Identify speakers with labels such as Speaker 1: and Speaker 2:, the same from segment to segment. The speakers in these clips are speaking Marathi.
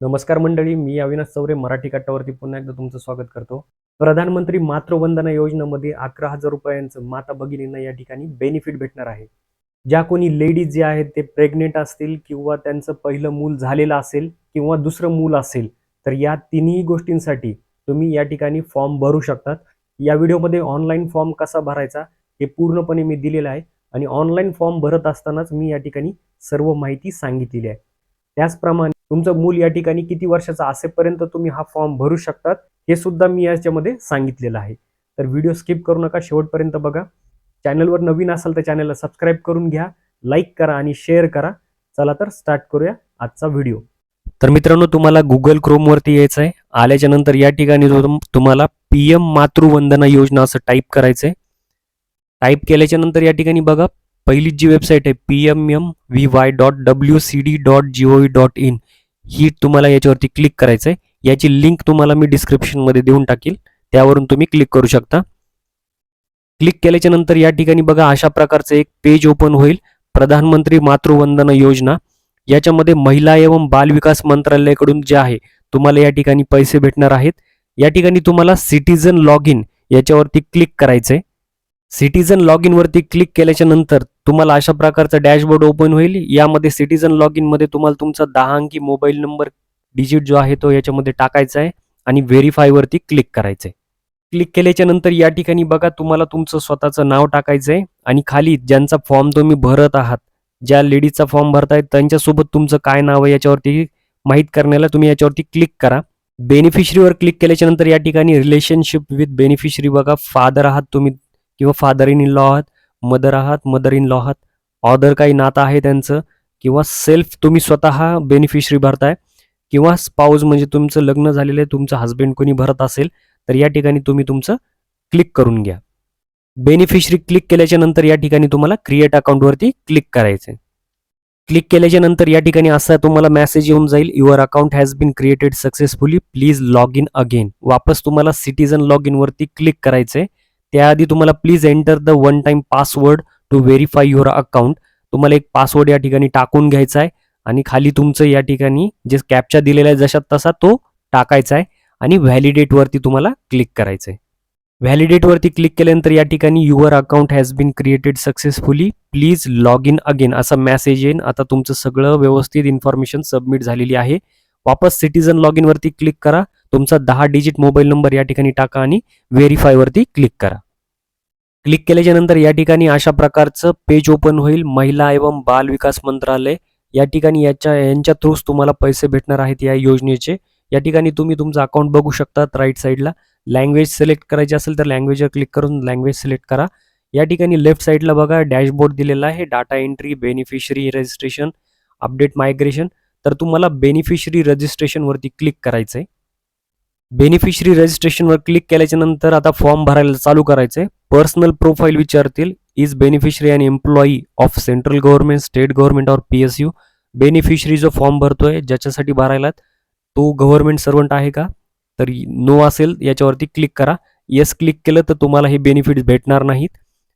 Speaker 1: नमस्कार मंडळी मी अविनाश चौरे मराठी कट्टावरती पुन्हा एकदा तुमचं स्वागत करतो. प्रधानमंत्री मातृवंदना योजनेमध्ये अकरा हजार रुपयांचं माता भगिनींना या ठिकाणी बेनिफिट भेटणार आहे. ज्या कोणी लेडीज जे आहेत ते प्रेग्नेंट असतील किंवा त्यांचं पहिलं मूल झालेलं असेल किंवा दुसरं मूल असेल तर या तिन्ही गोष्टींसाठी तुम्ही या ठिकाणी फॉर्म भरू शकतात. या व्हिडिओमध्ये ऑनलाईन फॉर्म कसा भरायचा हे पूर्णपणे मी दिलेलं आहे आणि ऑनलाईन फॉर्म भरत असतानाच मी या ठिकाणी सर्व माहिती सांगितलेली आहे. त्याचप्रमाणे तुमचं मूल या ठिकाणी किती वर्षाचं असेपर्यंत तुम्ही हा फॉर्म भरू शकतात हे सुद्धा मी याच्यामध्ये सांगितलेलं आहे. तर व्हिडिओ स्किप करू नका शेवटपर्यंत बघा. चॅनलवर नवीन असाल तर चॅनलला सबस्क्राईब करून घ्या लाईक करा आणि शेअर करा. चला तर स्टार्ट करूया आजचा व्हिडिओ. तर मित्रांनो तुम्हाला गुगल क्रोमवरती यायचं आहे. आल्याच्यानंतर या ठिकाणी तुम्हाला पी एम मातृवंदना योजना असं टाईप करायचं आहे टाईप केल्याच्यानंतर या ठिकाणी बघा पहिली जी वेबसाईट आहे P M M V Y dot W C D dot G O V dot in ही तुम्हाला याच्यावरती क्लिक करायचं आहे याची लिंक तुम्हाला मी डिस्क्रिप्शनमध्ये देऊन टाकील. त्यावरून तुम्ही क्लिक करू शकता. क्लिक केल्याच्यानंतर या ठिकाणी बघा अशा प्रकारचं एक पेज ओपन होईल. प्रधानमंत्री मातृवंदना योजना. याच्यामध्ये महिला एवं बाल विकास मंत्रालयाकडून जे आहे तुम्हाला या ठिकाणी पैसे भेटणार आहेत. या ठिकाणी तुम्हाला सिटीजन लॉग इन याच्यावरती क्लिक करायचंय. सिटीजन लॉग इनवरती क्लिक केल्याच्यानंतर तुम्हाला अशा प्रकारचा डॅशबोर्ड ओपन होईल. यामध्ये सिटीजन लॉग इनमध्ये तुम्हाला तुमचा दहा अंकी मोबाईल नंबर डिजिट जो आहे तो याच्यामध्ये टाकायचा आहे आणि व्हेरीफायवरती क्लिक क्लिक करायचंय. क्लिक केल्याच्यानंतर या ठिकाणी बघा तुम्हाला तुमचं स्वतःचं नाव टाकायचं आहे आणि खाली ज्यांचा फॉर्म तुम्ही भरत आहात ज्या लेडीजचा फॉर्म भरतायत त्यांच्यासोबत तुमचं काय नाव आहे याच्यावरती माहीत करण्याला तुम्ही याच्यावरती क्लिक करा. बेनिफिशरीवर क्लिक केल्याच्यानंतर या ठिकाणी रिलेशनशिप विथ बेनिफिशरी बघा फादर आहात तुम्ही किंवा फादर इन लॉ आहात मदर आहात मदर इन लॉ आहात ऑदर काही नातं आहे त्यांचं किंवा सेल्फ तुम्ही स्वतः बेनिफिशरी भरताय किंवा स्पाऊज म्हणजे तुमचं लग्न झालेलं आहे तुमचं हस्बंड कोणी भरत असेल तर या ठिकाणी तुम्ही तुमचं क्लिक करून घ्या. बेनिफिशरी क्लिक केल्याच्यानंतर या ठिकाणी तुम्हाला क्रिएट अकाउंटवरती क्लिक करायचं क्लिक केल्याच्यानंतर या ठिकाणी असा तुम्हाला मेसेज येऊन जाईल your account has been created successfully please log in again वापस तुम्हाला सिटीजन लॉग इनवरती क्लिक करायचंय. त्याआधी तुम्हाला please enter the one time password to verify your account तुम्हाला एक पासवर्ड या ठिकाणी टाकून घ्यायचा आहे आणि खाली तुमचं या ठिकाणी जे कॅप्चा दिलेला आहे जशा तसा तो टाकायचा आहे आणि व्हॅलिडेटवरती तुम्हाला क्लिक करायचं आहे. व्हॅलिडेटवरती क्लिक केल्यानंतर या ठिकाणी your account has been created successfully please log in again असा मेसेज येईन. आता तुमचं सगळं व्यवस्थित इन्फॉर्मेशन सबमिट झालेली आहे. वापस सिटीजन लॉग इनवरती क्लिक करा. तुमचा दहा डिजिट मोबाईल नंबर या ठिकाणी टाका आणि व्हेरीफायवरती क्लिक करा. क्लिक केल्याच्यानंतर या ठिकाणी अशा प्रकारचं पेज ओपन होईल. महिला एवं बाल विकास मंत्रालय. या ठिकाणी याच्या यांच्या थ्रूच तुम्हाला पैसे भेटणार आहेत या योजनेचे. या ठिकाणी तुम्ही तुमचं अकाउंट बघू शकतात राईट साईडला. लँग्वेज सिलेक्ट करायची असेल तर लँग्वेजवर क्लिक करून लँग्वेज सिलेक्ट करा. या ठिकाणी लेफ्ट साईडला बघा डॅशबोर्ड दिलेला आहे. Data entry beneficiary registration update migration. तर तुम्हाला बेनिफिशरी रजिस्ट्रेशनवरती क्लिक करायचं आहे बेनिफिशरी रजिस्ट्रेशनवर क्लिक केल्याच्यानंतर आता फॉर्म भरायला चालू करायचं आहे पर्सनल प्रोफाईल विचारतील is beneficiary and employee of central government state government or P S U beneficiary जो फॉर्म भरतोय ज्याच्यासाठी भरायला तो गव्हर्नमेंट सर्वंट आहे का? तर नो असेल याच्यावरती क्लिक करा. येस क्लिक केलं तर तुम्हाला हे बेनिफिट्स भेटणार नाहीत.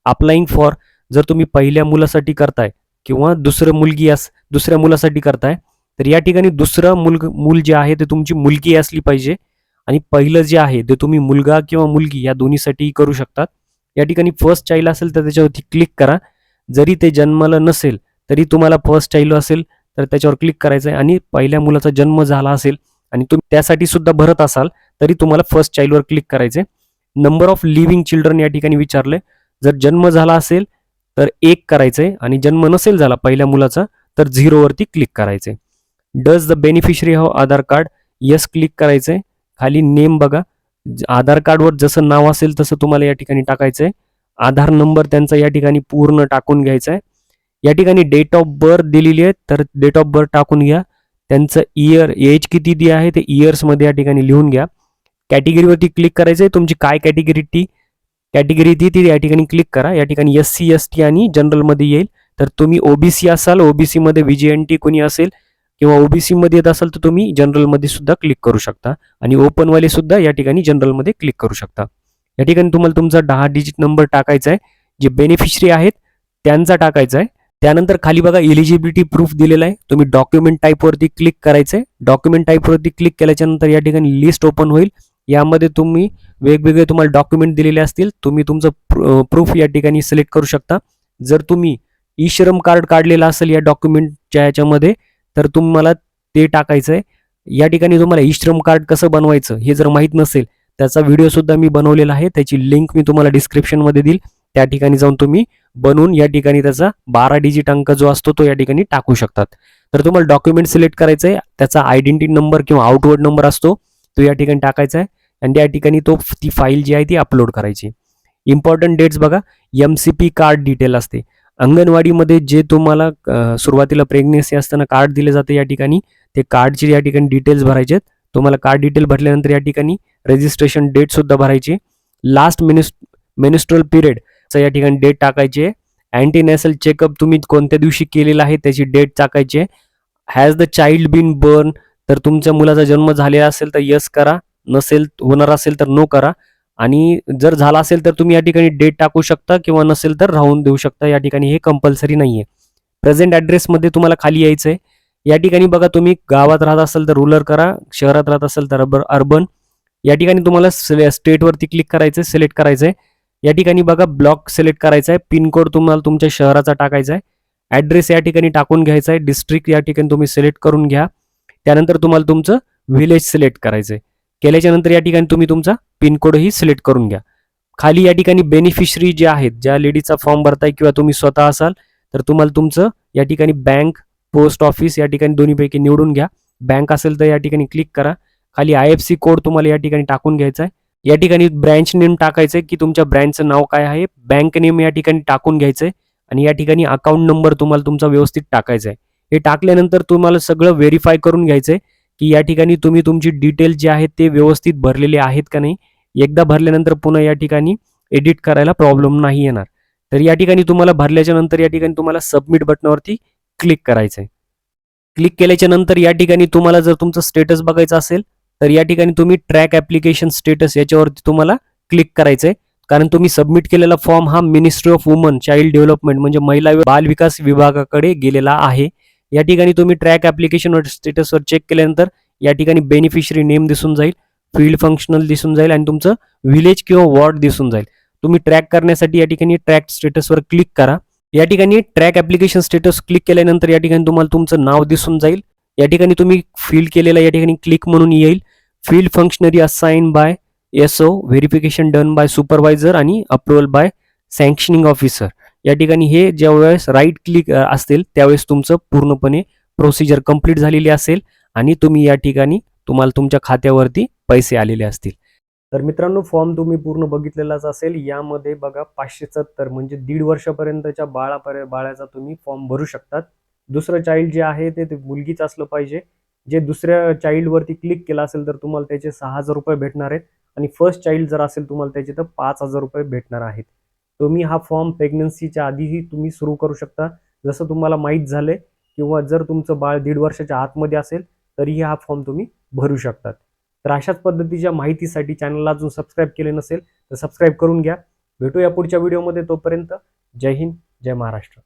Speaker 1: अप्लाइंग फॉर जर तुम्ही पहिल्या मुलासाठी करताय किंवा दुसरं मुलगी अस दुसऱ्या मुलासाठी करताय तर या ठिकाणी दुसरं मुलग मूल जे आहे ते तुमची मुलगी असली पाहिजे. आणि पहिलं जे आहे ते तुम्ही मुलगा किंवा मुलगी या दोन्हीसाठीही करू शकतात. या ठिकाणी फर्स्ट चाइल्ड असेल तर त्याच्यावरती क्लिक करा. जरी ते जन्मलं नसेल तरी तुम्हाला फर्स्ट चाइल्ड असेल तर त्याच्यावर क्लिक करायचं आहे आणि पहिल्या मुलाचा जन्म झाला असेल आणि तुम्ही त्यासाठी सुद्धा भरत असाल तरी तुम्हाला फर्स्ट चाइल्डवर क्लिक करायचे नंबर ऑफ लिव्हिंग चिल्ड्रन या ठिकाणी विचारले जर जन्म झाला असेल तर एक करायचंय. आणि जन्म नसेल झाला पहिल्या मुलाचा तर झिरोवरती क्लिक करायचे does the beneficiary have Aadhaar card? Yes click करायचंय. खाली नेम बघा. आधार कार्डवर जसं नाव असेल तसं तुम्हाला या ठिकाणी टाकायचं आहे आधार नंबर त्यांचा या ठिकाणी पूर्ण टाकून घ्यायचा आहे या ठिकाणी डेट ऑफ बर्थ दिलेली आहे तर डेट ऑफ बर्थ टाकून घ्या. त्यांचं इयर एज किती दी आहे ते इयर्समध्ये या ठिकाणी लिहून घ्या. कॅटेगरीवरती क्लिक करायचं आहे तुमची काय कॅटेगरी टी कॅटेगरी ती ती या ठिकाणी क्लिक करा. या ठिकाणी एस सी एस टी आणि जनरलमध्ये येईल. तर तुम्ही ओबीसी असाल ओबीसीमध्ये व्ही जी एन टी कोणी असेल किंवा ओबीसीमध्ये येत असाल तर तुम्ही जनरलमध्ये सुद्धा क्लिक करू शकता. आणि ओपनवाले सुद्धा या ठिकाणी जनरलमध्ये क्लिक करू शकता. या ठिकाणी तुम्हाला तुमचा दहा डिजिट नंबर टाकायचा आहे जे बेनिफिशरी आहेत त्यांचा टाकायचा आहे त्यानंतर खाली बघा एलिजिबिलिटी प्रूफ दिलेला आहे तुम्ही डॉक्युमेंट टाईपवरती क्लिक करायचं आहे डॉक्युमेंट टाईपवरती क्लिक केल्याच्यानंतर या ठिकाणी लिस्ट ओपन होईल. यामध्ये तुम्ही वेगवेगळे तुम्हाला डॉक्युमेंट दिलेले असतील. तुम्ही तुमचं प्रूफ या ठिकाणी सिलेक्ट करू शकता. जर तुम्ही ई श्रम कार्ड काढलेलं असेल या डॉक्युमेंटच्या ह्याच्यामध्ये तर तुम्हाला ते टाकायचं आहे या ठिकाणी तुम्हाला ई श्रम कार्ड कसं बनवायचं हे जर माहीत नसेल त्याचा व्हिडिओ सुद्धा मी बनवलेला आहे. त्याची लिंक मी तुम्हाला डिस्क्रिप्शनमध्ये देईल. त्या ठिकाणी जाऊन तुम्ही बनवून या ठिकाणी त्याचा बारा डिजिट अंक जो असतो तो या ठिकाणी टाकू शकतात. तर तुम्हाला डॉक्युमेंट सिलेक्ट करायचं आहे त्याचा आयडेंटिटी नंबर किंवा आउटवर्ड नंबर असतो तो या ठिकाणी टाकायचा आहे आणि त्या ठिकाणी तो ती फाईल जी आहे ती अपलोड करायची. इम्पॉर्टंट डेट्स बघा. M C P card detail असते. अंगणवाडीमध्ये जे तुम्हाला सुरुवातीला प्रेग्नेन्सी असताना कार्ड दिले जाते या ठिकाणी ते कार्डचे या ठिकाणी डिटेल्स भरायचे आहेत. तुम्हाला कार्ड डिटेल भरल्यानंतर या ठिकाणी रजिस्ट्रेशन डेट सुद्धा भरायची लास्ट मिनिस मिनिस्ट्रल पिरियड या ठिकाणी डेट टाकायची आहे. अँटीनॅसल चेकअप तुम्ही कोणत्या दिवशी केलेला आहे त्याची डेट टाकायची आहे. Has the child been born तर तुमच्या मुलाचा जन्म झालेला असेल तर यस करा. नसेल होणार असेल तर नो करा. आणि जर झाला असेल तर तुम्ही या ठिकाणी डेट टाकू शकता किंवा नसेल तर राहून देऊ शकता. या ठिकाणी हे कंपल्सरी नाही आहे प्रेझेंट ॲड्रेसमध्ये तुम्हाला खाली यायचं आहे या ठिकाणी बघा तुम्ही गावात राहत असाल तर रुरल करा शहरात राहत असाल तर अर्बन अर्बन या ठिकाणी तुम्हाला स्टेटवरती क्लिक करायचं आहे सिलेक्ट करायचं आहे या ठिकाणी बघा ब्लॉक सिलेक्ट करायचा आहे पिनकोड तुम्हाला तुमच्या शहराचा टाकायचा आहे ॲड्रेस या ठिकाणी टाकून घ्यायचा आहे डिस्ट्रिक्ट या ठिकाणी तुम्ही सिलेक्ट करून घ्या. त्यानंतर तुम्हाला तुमचं व्हिलेज सिलेक्ट करायचं आहे केल्याच्यानंतर या ठिकाणी तुम्ही तुमचा पिनकोडही सिलेक्ट करून घ्या. खाली या ठिकाणी बेनिफिशरी जे आहेत ज्या लेडीचा फॉर्म भरताय किंवा तुम्ही स्वतः असाल तर तुम्हाला तुमचं या ठिकाणी बँक पोस्ट ऑफिस या ठिकाणी दोन्हीपैकी निवडून घ्या. बँक असेल तर या ठिकाणी क्लिक करा. खाली आय एफ सी कोड तुम्हाला या ठिकाणी टाकून घ्यायचा आहे. या ठिकाणी ब्रँच नेम टाकायचं आहे की तुमच्या ब्रँचचं नाव काय आहे बँक नेम या ठिकाणी टाकून घ्यायचं आहे. आणि या ठिकाणी अकाउंट नंबर तुम्हाला तुमचा व्यवस्थित टाकायचा आहे. हे टाकल्यानंतर तुम्हाला सगळं व्हेरीफाय करून घ्यायचं आहे. की या ठिकाणी तुम्ही तुमची डिटेल जे आहेत ते व्यवस्थित भरलेले आहेत का नाही? एकदा भरल्यानंतर पुन्हा या ठिकाणी एडिट करायला प्रॉब्लेम नाही येणार. तर या ठिकाणी तुम्हाला भरल्याच्या नंतर या ठिकाणी तुम्हाला सबमिट बटनावरती क्लिक करायचं आहे क्लिक केल्याच्यानंतर या ठिकाणी तुम्हाला जर तुमचं स्टेटस बघायचं असेल तर या ठिकाणी तुम्ही ट्रॅक ॲप्लिकेशन स्टेटस याच्यावरती तुम्हाला क्लिक करायचं आहे कारण तुम्ही सबमिट केलेला फॉर्म हा ministry of women child development म्हणजे महिला बाल विकास विभागाकडे गेलेला आहे. या ठिकाणी तुम्ही ट्रॅक ॲप्लिकेशनवर स्टेटसवर चेक केल्यानंतर या ठिकाणी बेनिफिशरी नेम दिसून जाईल फील्ड फंक्शनल दिसून जाईल आणि तुमचं विलेज किंवा वॉर्ड दिसून जाईल. तुम्ही ट्रॅक करण्यासाठी या ठिकाणी ट्रॅक स्टेटसवर क्लिक करा. या ठिकाणी ट्रॅक ॲप्लिकेशन स्टेटस क्लिक केल्यानंतर या ठिकाणी तुम्हाला तुमचं नाव दिसून जाईल. या ठिकाणी तुम्ही फील केलेला या ठिकाणी क्लिक म्हणून येईल. Field functionary assign by SO O verification done by supervisor आणि अप्रुव्हल बाय सँक्शनिंग ऑफिसर या ठिकाणी हे ज्या वेळेस राईट क्लिक असतील त्यावेळेस तुमचं पूर्णपणे प्रोसिजर कंप्लीट झालेली असेल आणि तुम्ही या ठिकाणी तुम्हाला तुमच्या खात्यावरती पैसे आलेले असतील. तर मित्रांनो फॉर्म तुम्ही पूर्ण बघितलेलाच असेल. यामध्ये बघा पाचशे सत्तर म्हणजे दीड वर्षापर्यंतच्या बाळापर्यंत बाळाचा तुम्ही फॉर्म भरू शकतात. दुसरं चाइल्ड जे आहे ते ते मुलगीच असलं पाहिजे. जे दुसऱ्या चाइल्डवरती क्लिक केलं असेल तर तुम्हाला त्याचे सहा हजार रुपये भेटणार आहेत. आणि फर्स्ट चाइल्ड जर असेल तुम्हाला त्याचे तर पाच हजार रुपये भेटणार आहेत. तुम्ही हा फॉर्म प्रेग्नन्सीच्या आधीही तुम्ही सुरू करू शकता. जसं तुम्हाला माहीत झाले किंवा जर तुमचं बाळ दीड वर्षाच्या आतमध्ये असेल तरीही हा फॉर्म तुम्ही भरू शकतात. तर अशाच पद्धतीच्या माहितीसाठी चॅनलला अजून सबस्क्राईब केले नसेल तर सबस्क्राईब करून घ्या. भेटूया पुढच्या व्हिडिओमध्ये तोपर्यंत. जय हिंद जय महाराष्ट्र.